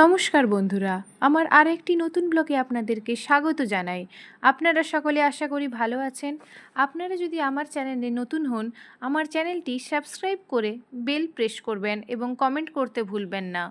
নমস্কার বন্ধুরা, আমার আরেকটি নতুন ব্লগে আপনাদেরকে স্বাগত জানাই। আপনারা সকলে আশা করি ভালো আছেন। আপনারা যদি আমার চ্যানেলে নতুন হন, আমার চ্যানেলটি সাবস্ক্রাইব করে বেল প্রেস করবেন এবং কমেন্ট করতে ভুলবেন না।